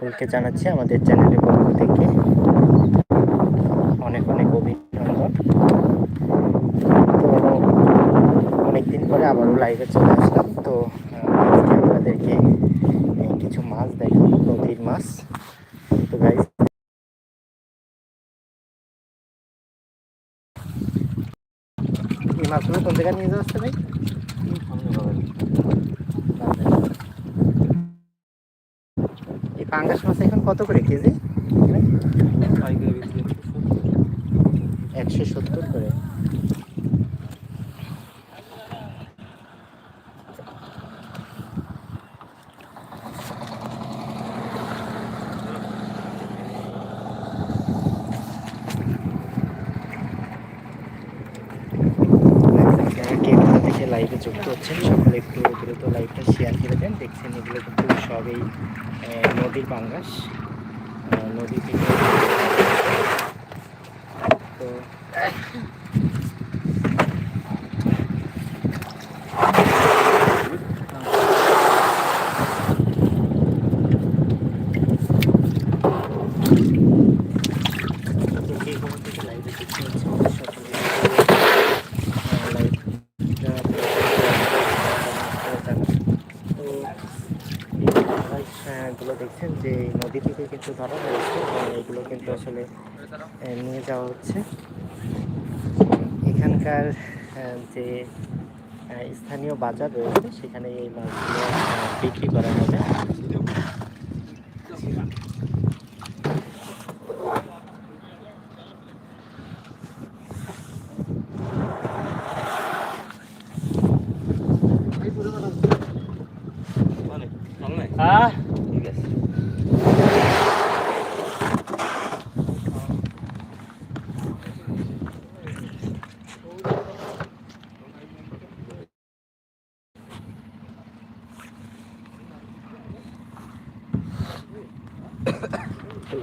সকলকে জানাচ্ছি আমাদের চ্যানেলের পক্ষ থেকে অনেক অনেক অভিনন্দন। তো অনেকদিন পরে আবারও লাইভে চলে আসলাম। তো আপনাদেরকে কিছু মাছ দেখাবো, নদীর মাছ। তো গাইজ মাছগুলো কোন জায়গায় নিয়ে যাওয়া হচ্ছে ভাই এই পাঙ্গাস মাছ এখন কত করে কেজি? একশো সত্তর করে। লাইভে যুক্ত হচ্ছেন, সকলে একটু দ্রুত লাইভটা শেয়ার করে দেন, দেখছেন এগুলো সবই নদীর পাঙ্গাস নদী থেকে তো তো কে কোথা থেকে লাইভে যুক্ত হচ্ছেন সকলে লাইভটা তো এই দেখছেন যে এই নদী থেকে কিন্তু ধরা হয়েছে এগুলো কিন্তু আসলে নিয়ে যাওয়া হচ্ছে। এখানকার যে স্থানীয় বাজার রয়েছে, সেখানে এই মাছগুলো বিক্রি করা হবে।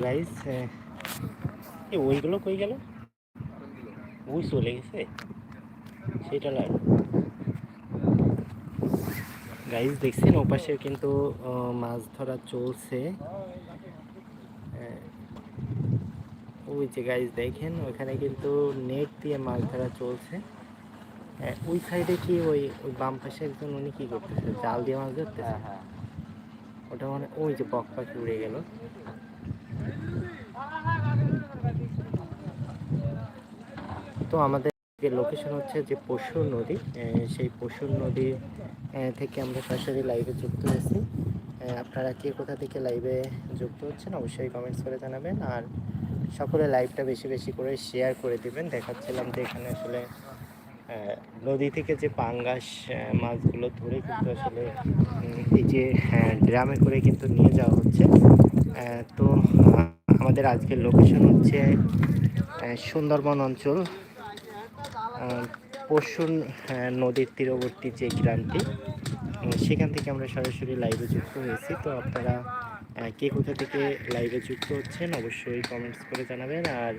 গাইস এই ওইগুলো কই গেল? ওই চলে গেছে? সেটা লাগ গাইস দেখছেন ওপাশে কিন্তু মাছ ধরা চলছে। ওই যে গাইস দেখেন ওখানে কিন্তু নেট দিয়ে মাছ ধরা চলছে। ওই সাইডে কি ওই ওই বাম পাশে একজন উনি কি করতেছে? জাল দিয়ে মাছ ধরতেছে? হ্যাঁ হ্যাঁ। ওটা মানে ওই যে বক পাখি উড়ে গেল। তো আমাদের যে লোকেশন হচ্ছে যে পশুর নদী সেই পশুর নদী থেকে আমরা সরাসরি লাইভে যুক্ত হয়েছি। আপনারা কে কোথা থেকে লাইভে যুক্ত হচ্ছেন অবশ্যই কমেন্টস করে জানাবেন আর সকলে লাইভটা বেশি বেশি করে শেয়ার করে দিবেন। দেখাচ্ছিলাম যে এখানে আসলে নদী থেকে যে পাঙ্গাস মাছগুলো ধরে কিন্তু আসলে এই যে ড্রামে করে কিন্তু নিয়ে যাওয়া হচ্ছে। তো আমাদের আজকের লোকেশন হচ্ছে সুন্দরবন অঞ্চল আহ, নদীর তীরবর্তী যে গ্রামটি সেখান থেকে আমরা সরাসরি লাইভে যুক্ত হয়েছি। তো আপনারা কে কোথা থেকে লাইভে যুক্ত হচ্ছেন অবশ্যই কমেন্টস করে জানাবেন। আর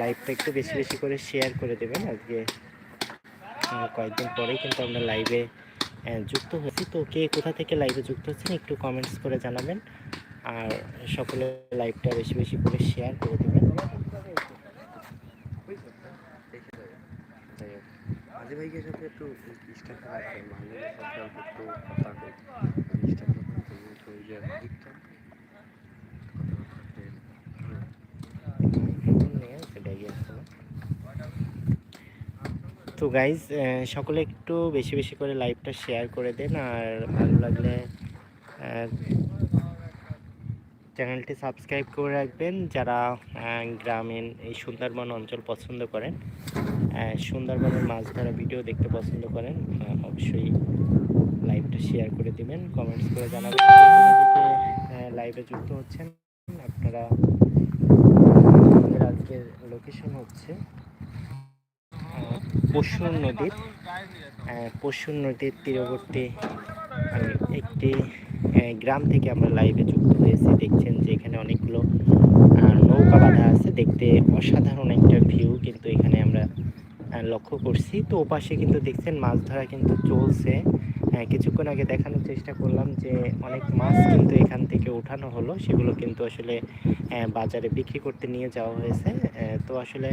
লাইভটা একটু বেশি বেশি করে শেয়ার করে দেবেন আজকে। কয়েকদিন পরেই কিন্তু আমরা লাইভে যুক্ত হয়েছি। তো কে কোথা থেকে লাইভে যুক্ত হচ্ছেন একটু কমেন্টস করে জানাবেন। আর সকলে লাইভটা বেশি বেশি করে শেয়ার করে দেবেন। ভাইকে সাথে একটু তো গাইজ সকলে একটু বেশি বেশি করে লাইভটা শেয়ার করে দেন আর ভালো লাগলে চ্যানেলটি সাবস্ক্রাইব করে রাখবেন। যারা গ্রামীণ এই সুন্দরবন অঞ্চল পছন্দ করেন সুন্দরবনের মাছ ধরা ভিডিও দেখতে পছন্দ করেন অবশ্যই লাইভটা শেয়ার করে দিবেন কমেন্টস করে জানাবেন। লাইভে যুক্ত হচ্ছেন, আপনারা আজকের লোকেশন হচ্ছে পশুর নদীর পশুর নদীর তীরবর্তী একটি গ্রাম থেকে আমরা লাইভে যুক্ত হয়েছি। দেখছেন যে এখানে অনেকগুলো নৌকা বাঁধা আছে। দেখতে অসাধারণ একটা ভিউ কিন্তু এখানে আমরা লক্ষ্য করছি। তো ওপাশে কিন্তু দেখছেন মাছ ধরা কিন্তু চলছে। কিছুক্ষণ আগে দেখানোর চেষ্টা করলাম যে অনেক মাছ কিন্তু এখান থেকে উঠানো হলো। সেগুলো কিন্তু আসলে বাজারে বিক্রি করতে নিয়ে যাওয়া হয়েছে। তো আসলে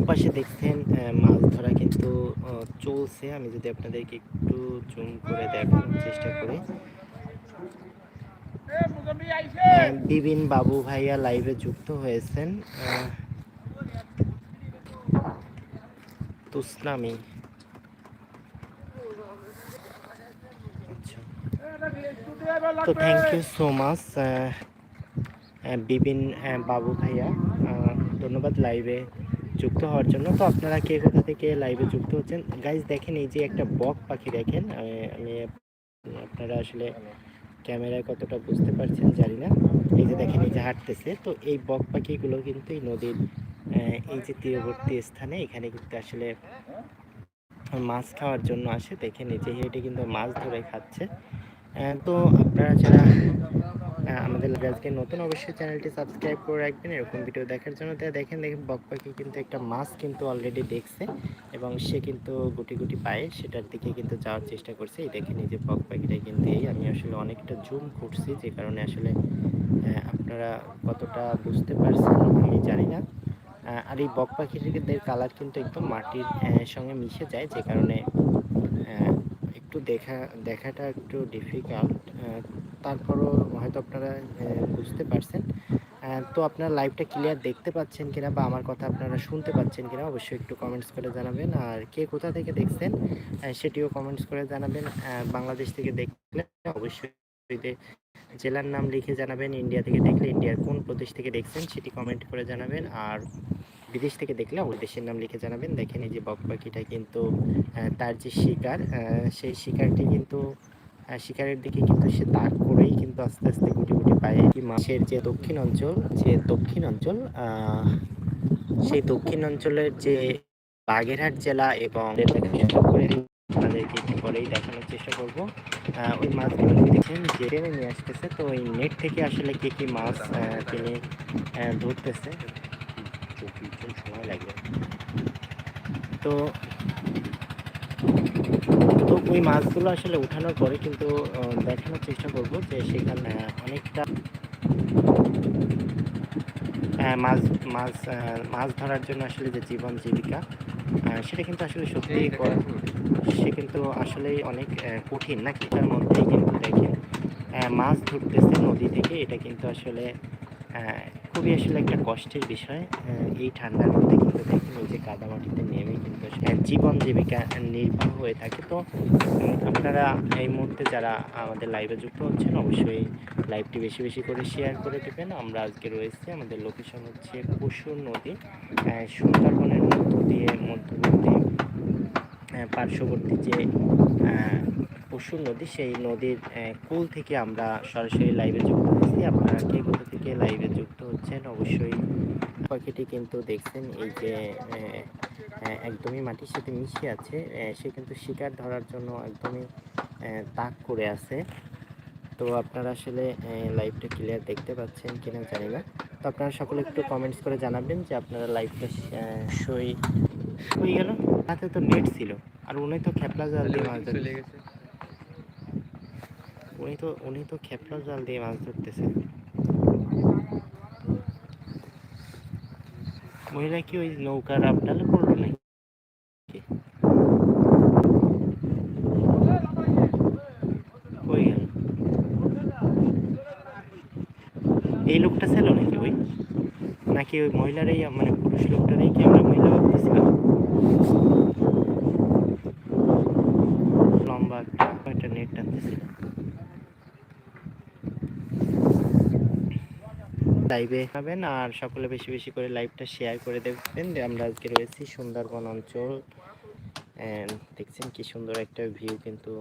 ওপাশে দেখছেন মাছ ধরা কিন্তু চলছে। আমি যদি আপনাদেরকে একটু জুম করে দেখানোর চেষ্টা করি। বিপিন বাবু ভাইয়া লাইভে যুক্ত হয়েছেন। আচ্ছা তো thank you so much Bipin বাবু ভাইয়া। ধন্যবাদ লাইভে যুক্ত হওয়ার জন্য। তো আপনারা কে কোথা থেকে লাইভে যুক্ত হচ্ছেন? গাইজ দেখেন এই যে একটা বক পাখি দেখেন। আমি- আপনারা আসলে ক্যামেরায় কতটা বুঝতে পারছেন জানি না। এই যে দেখেন, এই যে হাঁটতেছে। তো এই বক পাখিগুলো কিন্তু এই নদীর এই যে তীরবর্তী স্থানে এখানে কিন্তু আসলে মাছ খাওয়ার জন্য আসে। দেখেন এই যে হেঁটে কিন্তু মাছ ধরে খাচ্ছে। তো আপনারা যারা আমাদের আজকে নতুন অবশ্যই চ্যানেলটি সাবস্ক্রাইব করে রাখবেন। এরকম ভিডিও দেখার জন্য তাই দেখেন দেখেন, বক পাখি কিন্তু একটা মাছ কিন্তু অলরেডি দেখছে এবং সে কিন্তু গুটি গুটি পায়ে সেটার দিকে কিন্তু যাওয়ার চেষ্টা করছে। এই দেখেন, এই যে বক পাখিটা কিন্তু এই, আমি আসলে অনেকটা জুম করছি যে কারণে আসলে আপনারা কতটা বুঝতে পারছেন আমি জানি না। আর এই বক পাখিদের কালার কিন্তু একদম মাটির সঙ্গে মিশে যায় যে কারণে একটু দেখা, দেখাটা একটু ডিফিকাল্ট তারপরও হয়তো আপনারা বুঝতে পারছেন। তো আপনারা লাইভটা ক্লিয়ার দেখতে পাচ্ছেন কিনা বা আমার কথা আপনারা শুনতে পাচ্ছেন কিনা অবশ্যই একটু কমেন্টস করে জানাবেন। আর কে কোথা থেকে দেখছেন সেটিও কমেন্টস করে জানাবেন। বাংলাদেশ থেকে দেখলে অবশ্যই জেলার নাম লিখে জানাবেন, ইন্ডিয়া থেকে দেখলে ইন্ডিয়ার কোন প্রদেশ থেকে দেখছেন সেটি কমেন্ট করে জানাবেন। আর বিদেশ থেকে দেখলে ওই দেশের নাম লিখে জানাবেন। দেখেন এই যে বক পাখিটা কিন্তু তার যে শিকার সেই শিকারটি কিন্তু শিকারের দিকে কিন্তু সে তাক করেই কিন্তু আস্তে আস্তে গুটি গুটি পায়ে কি মাছের যে দক্ষিণ অঞ্চল, যে দক্ষিণ অঞ্চল সেই দক্ষিণ অঞ্চলের যে বাগেরহাট জেলা এবং আপনাদেরকে একটু পরেই দেখানোর চেষ্টা করব। ওই মাছগুলো দেখছেন যে টেনে নিয়ে আসতেছে, তো ওই নেট থেকে আসলে কি কি মাছ তিনি ধরতেছে? চব্বিশ জন সময় লাগে তো তো ওই মাছগুলো আসলে উঠানোর পরে কিন্তু দেখানোর চেষ্টা করব যে সেখানে অনেকটা আহ, মাছ মাছ মাছ ধরার জন্য আসলে যে জীবন জীবিকা সেটা কিন্তু আসলে সত্যিই করা সে কিন্তু আসলেই অনেক কঠিন নাকি তার মধ্যেই কিন্তু দেখেন মাছ ধরতেছে নদী থেকে এটা কিন্তু আসলে খুবই আসলে একটা কষ্টের বিষয়। এই ঠান্ডার মধ্যে কিন্তু দেখেন, এই যে কাদামাটিতে নেমে কিন্তু জীবন জীবিকা নির্বাহ হয়ে থাকে। তো আপনারা এই মুহূর্তে যারা আমাদের লাইভে যুক্ত হচ্ছেন, অবশ্যই লাইভটি বেশি বেশি করে শেয়ার করে দেবেন। আমরা আজকে রয়েছি আমাদের লোকেশন হচ্ছে পশুর নদী। সুন্দরবনের মধ্য দিয়ে, মধ্যবর্তী পার্শ্ববর্তী যে পশুর নদী সেই নদীর কুল থেকে আমরা সরাসরি লাইভে যুক্ত হচ্ছি আপনারা কে কোথা থেকে লাইভে যুক্ত হচ্ছেন অবশ্যই পাখিটি কিন্তু দেখছেন। এই যে একদমই মাটির সাথে মিশে আছে সে কিন্তু শিকার ধরার জন্য একদমই তাক করে আছে। তো আপনারা আসলে লাইভটা ক্লিয়ার দেখতে পাচ্ছেন কিনা জানি না। তো আপনারা সকলে একটু কমেন্টস করে জানাবেন যে আপনারা লাইভটা সই হয়ে গেল। তাতে তো নেট ছিল আর উনি তো খেপলা জাল দিয়ে মাছ উনি তো উনি তো খেপলা জাল দিয়ে মাছ ধরতেছে। মহিলা কি ওই নৌকার আপডালে পড়ল নাকি? এই লোকটা ছিল নাকি ওই? নাকি ওই মহিলারাই মানে পুরুষ লোকটারাই কি আমরা মহিলা ভাবতেছিলাম লম্বা একটা একটা নেট টানতেছিল লাইভে পাবেন আর সকলে বেশি বেশি করে লাইভটা শেয়ার করে দেবেন যে আমরা আজকে রয়েছি সুন্দরবন অঞ্চল। দেখছেন কি সুন্দর একটা ভিউ কিন্তু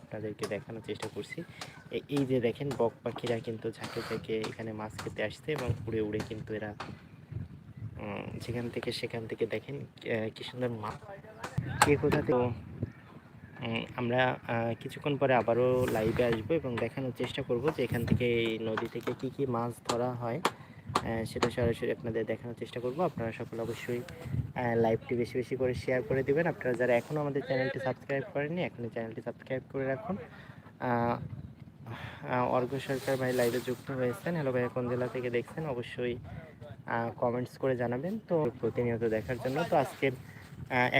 আপনাদেরকে দেখানোর চেষ্টা করছি। এই যে দেখেন বক পাখিরা কিন্তু ঝাঁকে ঝাঁকে এখানে মাছ খেতে আসছে এবং উড়ে উড়ে কিন্তু এরা যেখান থেকে সেখান থেকে দেখেন কি সুন্দর মাছ। কে কোথা থেকে? আমরা কিছুক্ষণ পরে আবারও লাইভে আসব এবং দেখানোর চেষ্টা করব যে এখান থেকে নদী থেকে কি কি মাছ ধরা হয়। সেটা সরাসরি আপনাদের দেখানোর চেষ্টা করব। আপনারা সকলে অবশ্যই লাইভটি বেশি বেশি করে শেয়ার করে দিবেন। আপনারা যারা এখনও আমাদের চ্যানেলটি সাবস্ক্রাইব করেননি, এখনই চ্যানেলটি সাবস্ক্রাইব করে রাখুন। অর্ঘ্য সরকার ভাই লাইভে যুক্ত হয়েছেন। হ্যালো ভাইয়া কোন জেলা থেকে দেখছেন? অবশ্যই কমেন্টস করে জানাবেন। তো প্রতিনিয়ত দেখার জন্য। তো আজকে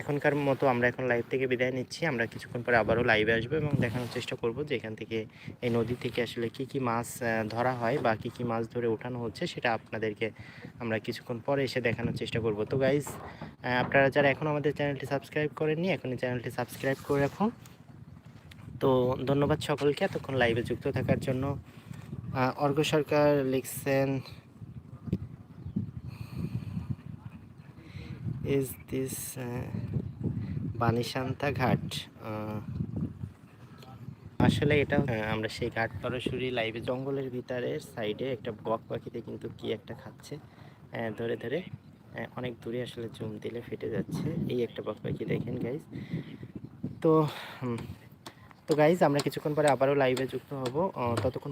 এখনকার মতো আমরা এখন লাইভ থেকে বিদায় নিচ্ছি। আমরা কিছুক্ষণ পরে আবারও লাইভে আসব এবং দেখানোর চেষ্টা করব যে এখান থেকে এই নদী থেকে আসলে কি কি মাছ ধরা হয় বা কি কি মাছ ধরে ওঠানো হচ্ছে সেটা আপনাদেরকে আমরা কিছুক্ষণ পরে এসে দেখানোর চেষ্টা করব। তো গাইজ আপনারা যারা এখন আমাদের চ্যানেলটি সাবস্ক্রাইব করেননি এখনই চ্যানেলটি সাবস্ক্রাইব করে রাখুন। তো ধন্যবাদ সকলকে। এতক্ষণ লাইভে যুক্ত থাকার জন্য আহ, অর্ঘ্য সরকার লিখছেন ইজ দিস বানিশান্তা ঘাট? আহ, আসলে এটা আমরা সেই ঘাট সরাসরি লাইভে জঙ্গলের ভিতরে সাইডে একটা বক পাখিতে কিন্তু কি একটা খাচ্ছে ধরে ধরে অনেক দূরে আসলে জুম দিলে ফেটে যাচ্ছে। এই একটা বক পাখি দেখেন গাইজ তো তো গাইজ আমরা কিছুক্ষণ পরে আবারও লাইভে যুক্ত হব। ততক্ষণ